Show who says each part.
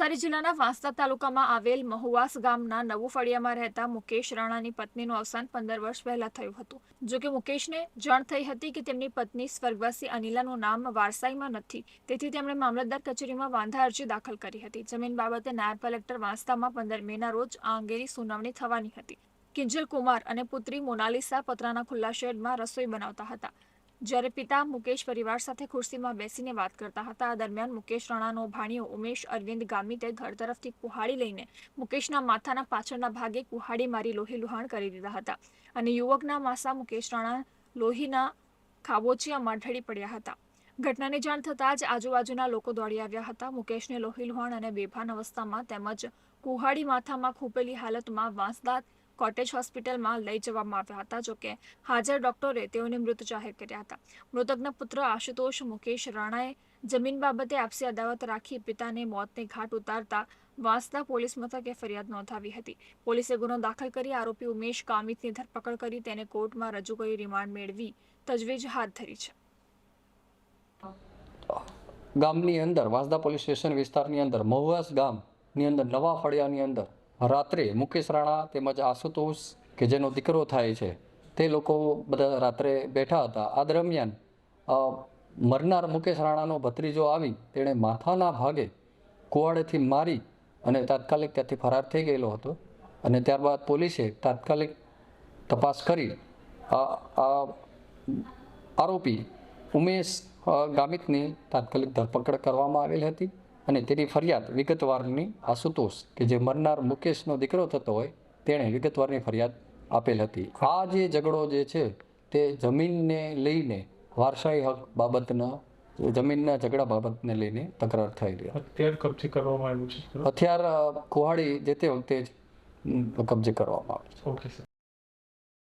Speaker 1: નવસારી જિલ્લાના વાંસદા તાલુકામાં આવેલ મહુવાસ ગામના નવું ફળિયામાં રહેતા મુકેશ રાણાની પત્નીનું અવસાન પંદર વર્ષ પહેલા થયું હતું. જો કે મુકેશને જાણ થઈ હતી કે તેમની પત્ની સ્વર્ગવાસી અનિલાનું નામ વારસાઈમાં નથી. તેથી તેમણે મામલતદાર કચેરીમાં વાંધા અરજી દાખલ કરી હતી. જમીન બાબતે નાયબ કલેક્ટર વાંસદામાં પંદર મેના રોજ આ અંગેની સુનાવણી થવાની હતી. કિંજલ કુમાર અને પુત્રી મોનાલિસા પતરાના ખુલ્લા શેડમાં રસોઈ બનાવતા હતા. જ્યારે પિતા મુકેશ પરિવાર સાથે ખુરશીમાં બેસીને વાત કરતા હતા, આ દરમિયાન મુકેશ રાણાનો ભાણિયો ઉમેશ અરવિંદ ગામિતે ઘર તરફથી કુહાડી લઈને મુકેશના માથાના પાછળના ભાગે કુહાડી મારી લોહી લુહાણ કરી દીધા હતા અને યુવકના માસા મુકેશ રાણા લોહીના ખાબોચિયામાં ઢળી પડ્યા હતા. ઘટનાની જાણ થતાં જ આજુબાજુના લોકો દોડી આવ્યા હતા. મુકેશને લોહી લુહાણ અને બેભાન અવસ્થામાં તેમજ કુહાડી માથામાં ખૂપેલી હાલતમાં વાંસદા કોટેજ હોસ્પિટલમાં લઈ જવામાં આવ્યા હતા જોકે હાજર ડોક્ટરે તેઓને મૃત જાહેર કર્યા હતા. મૃતકના પુત્ર આશુતોષ મુકેશ રાણાએ જમીન બાબતે આપસી અદાવત રાખી પિતાને મોતને ઘાટ ઉતારતા વાંસદા પોલીસ મથકે ફરિયાદ નોંધાવી હતી. પોલીસે ગુનો દાખલ કરી આરોપી ઉમેશ કામિતની ધરપકડ કરી તેને કોર્ટમાં રજૂ કરી રિમાન્ડ મેળવી તજવીજ હાથ ધરી છે.
Speaker 2: ગામની અંદર, વાંસદા પોલીસ સ્ટેશન વિસ્તારની અંદર, મહુવાસ ગામની અંદર, નવા ફળિયાની અંદર રાત્રે મુકેશ રાણા તેમજ આશુતોષ કે જેનો દીકરો થાય છે, તે લોકો બધા રાત્રે બેઠા હતા. આ દરમિયાન મરનાર મુકેશ રાણાનો ભત્રીજો આવી તેણે માથાના ભાગે કુવાડેથી મારી અને તાત્કાલિક ત્યાંથી ફરાર થઈ ગયેલો હતો અને ત્યારબાદ પોલીસે તાત્કાલિક તપાસ કરી. આ આરોપી ઉમેશ ગામિતની તાત્કાલિક ધરપકડ કરવામાં આવેલ હતી. અને તેની ફરિયાદ વિગતવારની આશુતોષ કે જે મરનાર મુકેશનો દીકરો થતો હોય તેણે વિગતવારની ફરિયાદ આપેલ હતી. આ જે ઝઘડો જે છે તે જમીનને લઈને વારસાઈ હક બાબતના જમીનના ઝઘડા બાબતને લઈને તકરાર થયેલી
Speaker 3: અત્યારે કબજે કરવામાં આવ્યું છે
Speaker 2: હથિયાર કુહાડી જે તે વખતે જ કબજે કરવામાં આવે છે.
Speaker 3: Okay sir.